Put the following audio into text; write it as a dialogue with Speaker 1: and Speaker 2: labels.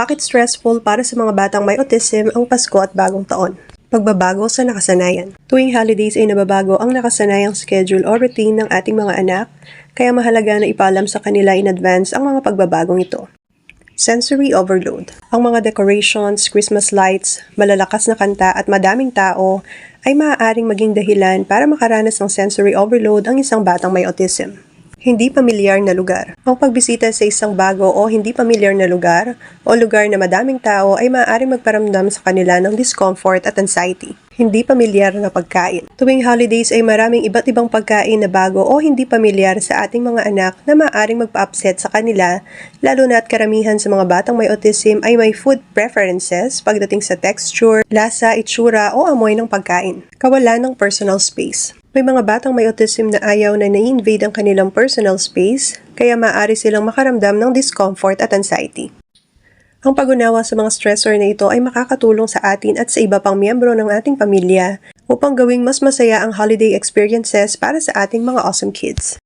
Speaker 1: Bakit stressful para sa mga batang may autism ang Pasko at Bagong Taon? Pagbabago sa nakasanayan. Tuwing holidays ay nababago ang nakasanayang schedule o routine ng ating mga anak, kaya mahalaga na ipaalam sa kanila in advance ang mga pagbabagong ito. Sensory overload. Ang mga decorations, Christmas lights, malalakas na kanta at madaming tao ay maaaring maging dahilan para makaranas ng sensory overload ang isang batang may autism. Hindi pamilyar na lugar. Ang pagbisita sa isang bago o hindi pamilyar na lugar o lugar na madaming tao ay maaaring magparamdam sa kanila ng discomfort at anxiety. Hindi pamilyar na pagkain. Tuwing holidays ay maraming iba't ibang pagkain na bago o hindi pamilyar sa ating mga anak na maaaring magpa-upset sa kanila, lalo na at karamihan sa mga batang may autism ay may food preferences pagdating sa texture, lasa, itsura o amoy ng pagkain. Kawalan ng personal space. May mga batang may autism na ayaw na na-invade ang kanilang personal space, kaya maaari silang makaramdam ng discomfort at anxiety. Ang pag-unawa sa mga stressor na ito ay makakatulong sa atin at sa iba pang miyembro ng ating pamilya upang gawing mas masaya ang holiday experiences para sa ating mga awesome kids.